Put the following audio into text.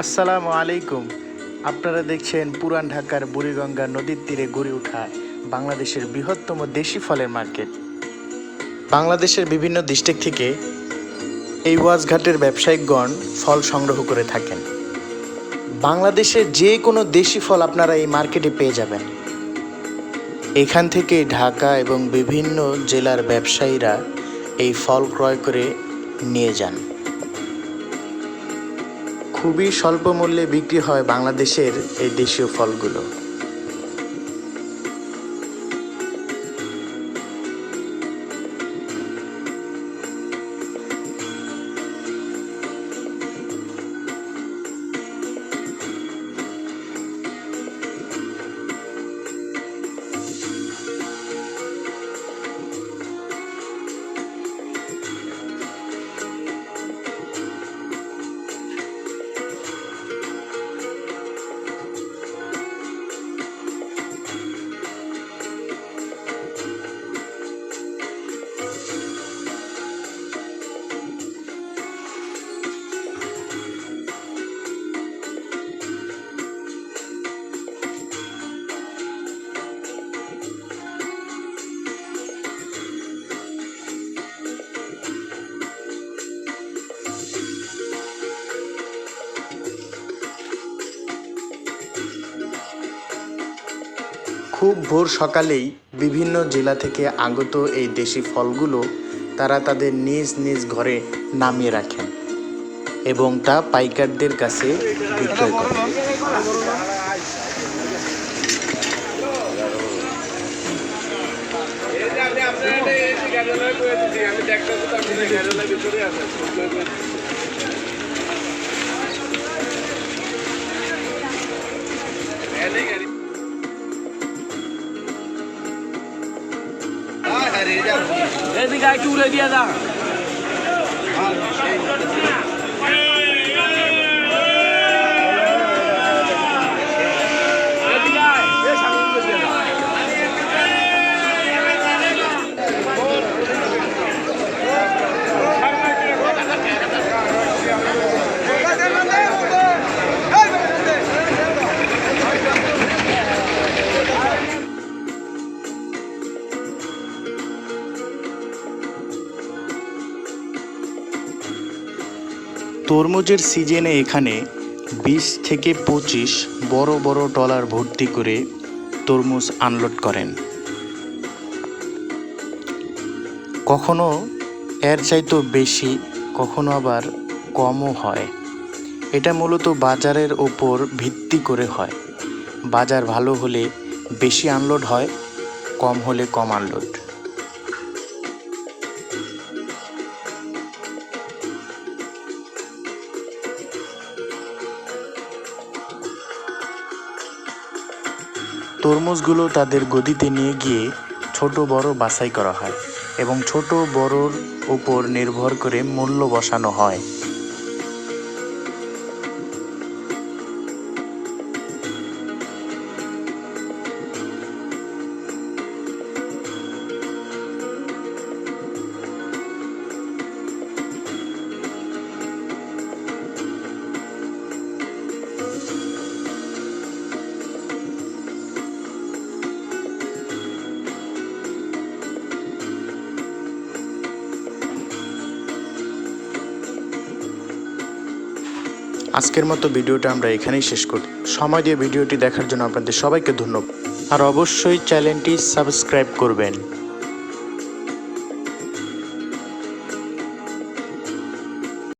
আসসালামু আলাইকুম। আপনারা দেখছেন পুরান ঢাকার বুড়িগঙ্গা নদীর তীরে গড়ে ওঠা বাংলাদেশের বৃহত্তম দেশি ফলের মার্কেট। বাংলাদেশের বিভিন্ন ডিস্ট্রিক্ট থেকে এই ওয়াজঘাটের ব্যবসায়িকগণ ফল সংগ্রহ করে থাকেন। বাংলাদেশের যে কোনো দেশি ফল আপনারা এই মার্কেটে পেয়ে যাবেন। এখান থেকে ঢাকা এবং বিভিন্ন জেলার ব্যবসায়ীরা এই ফল ক্রয় করে নিয়ে যান। খুবই স্বল্প মূল্যে বিক্রি হয় বাংলাদেশের এই দেশীয় ফলগুলো। খুব ভোর সকালেই বিভিন্ন জেলা থেকে আগত এই দেশি ফলগুলো তারা তাদের নিজ নিজ ঘরে নামিয়ে রাখেন এবং তা পাইকারদের কাছে বিক্রয় করেন। এদিকে একটু উড়ে দিয়ে যা। তরমুজের সিজনে এখানে বিশ থেকে পঁচিশ বড় বড় ডলার ভর্তি করে তরমুজ আনলোড করেন। কখনো এর চাইতেও বেশি, কখনো আবার কমও হয়। এটা মূলত বাজারের ওপর ভিত্তি করে হয়। বাজার ভালো হলে বেশি আনলোড হয়, কম হলে কম আনলোড তরমুজগুলো তাদের গদিতে নিয়ে গিয়ে ছোট বড় বাছাই করা হয় এবং ছোট বড়র উপর নির্ভর করে মূল্য বসানো হয়। আজকের মতো ভিডিওটা আমরা এখানেই শেষ করি। সময় দিয়ে ভিডিওটি দেখার জন্য আপনাদের সবাইকে ধন্যবাদ। আর অবশ্যই চ্যানেলটি সাবস্ক্রাইব করবেন।